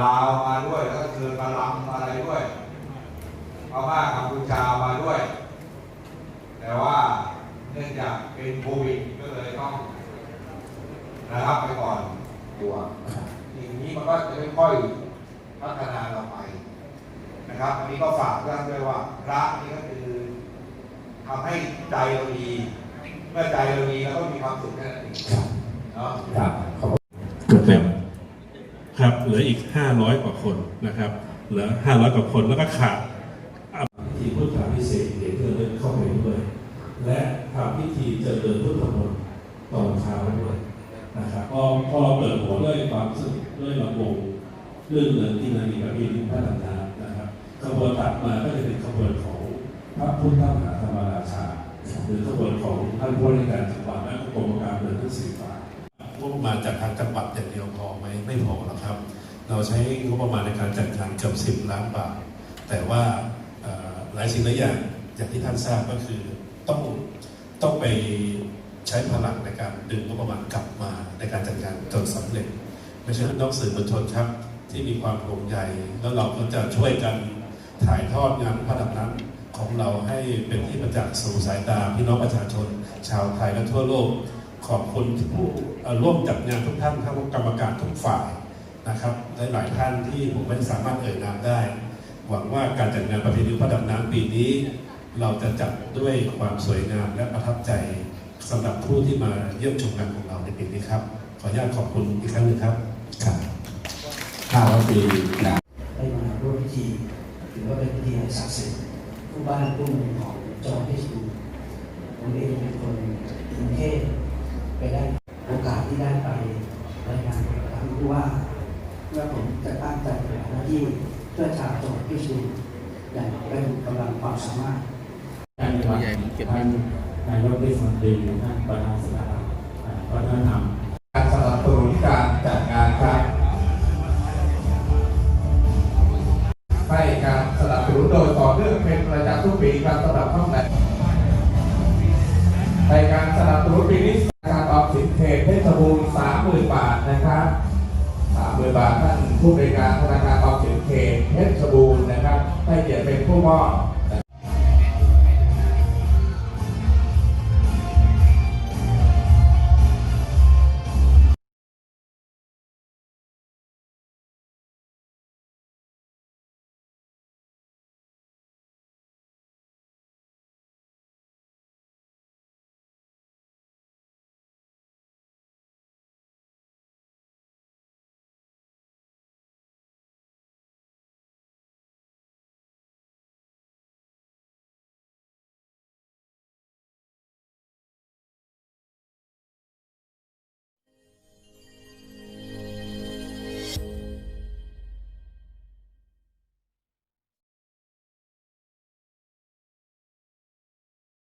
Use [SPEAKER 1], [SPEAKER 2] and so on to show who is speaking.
[SPEAKER 1] ลาวมาด้วยแล้วก็เชิญมาลำอะไรด้วยพม่ากัมพูชามาด้วย แต่ว่าเนื่องจากเป็นโควิดก็เลยต้องระงับไปก่อนตัวอย่างนี้มันก็จะค่อยๆพัฒนาเราไปนะครับอันนี้ก็ฝากเรื่องด้วยว่า พระนี่ก็คือทำให้ใจเราดีเมื่อใจเราดีเราก็มีความสุขแค่นั้นเองเนาะ
[SPEAKER 2] ครับขอบ
[SPEAKER 3] ค ครับเหลืออีก 500 กว่าคนนะครับเหลือ 500 กว่าคนแล้วก็ขาดพิธีพุทธาพิเศษกเหรียญเงินเข้าไปด้วยและทำพิธีเจริญพุทธมนต์ตอนเช้าด้วยนะครับพอพอเราเปิดหัวด้วยความสนุกด้วยลำวงเรื่องเงินที่นามีกับพี่ที่พัฒนานะครับขบวนถัดมาก็จะเป็นขบวนของพระพุทธมหาธรรมราชา หรือขบวนของท่านผู้ในวยการจังหวัดและกรมการเงินทั้งสี่ฝ่ายงบประ มาจากทางจังหวัดอย่างเดียวพอไหมไม่พอหรอกครับ เราใช้งบประมาณในการจัดงานเกือบสิบล้านบาท แต่ว่าหลายสิ่งหลายอย่างอย่างที่ท่านทราบก็คือต้องต้องไปใช้พลังในการดึงงบประมาณกลับมาในการจัดงานจนสำเร็จไม่ใช่น้องสื่อมวลชนครับ ที่มีความห่วงใยแล้วเราก็จะช่วยกันถ่ายทอดงานพระดับนั้นของเราให้เป็นที่ประจักษ์สู่สายตาพี่น้องประชาชน ชาวไทยและทั่วโลก ขอบคุณผู้ร่วมจัดงานทุกท่านทั้งกรรมการทุกฝ่ายนะครับหลายท่านที่ผมไม่สามารถเอ่ยนามได้ หวังว่าการจัดงานประเพณีพระดำน้ำปีนี้ เราจะจัดด้วยความสวยงามและประทับใจสำหรับผู้ที่มาเยี่ยมชมงานของเราในปีนี้ครับ ขออนุญาตขอบคุณอีกครั้งหนึ่งครับ
[SPEAKER 2] ครับห้าร้อยปีนะ
[SPEAKER 4] ได้มาร่วมพิธีถือว่าเป็นพิธีอันศักดิ์สิทธิ์ผู้บ้านผู้เมืองของจังหวัดเพชรบูรณ์ผมเองเป็นคนกรุงเทพไปได้โอกาสที่ได้ไปรายงานกับท่านผู้ว่า เมื่อผมจะตั้งใจปฏิบัติหน้าที่เพื่อชาวจังหวัดพชรบูรอย่างเป็นกำลังความสามารถ
[SPEAKER 2] ท่านผู้ใหญ่เก็บท่านนายกเทศมนตรีท่านประธานสภาวัฒนธรรม
[SPEAKER 1] การสนับสนุนการจัดงานครับให้การสนับสนุนโดยต่อเนื่องเป็นประจำทุกปีครับสำหรับห้องไหนในการสนับสนุนปี ผู้บริการธนาคารออมสินเขตเพชรบูรณ์นะครับให้เกียรติเป็นผู้มอบ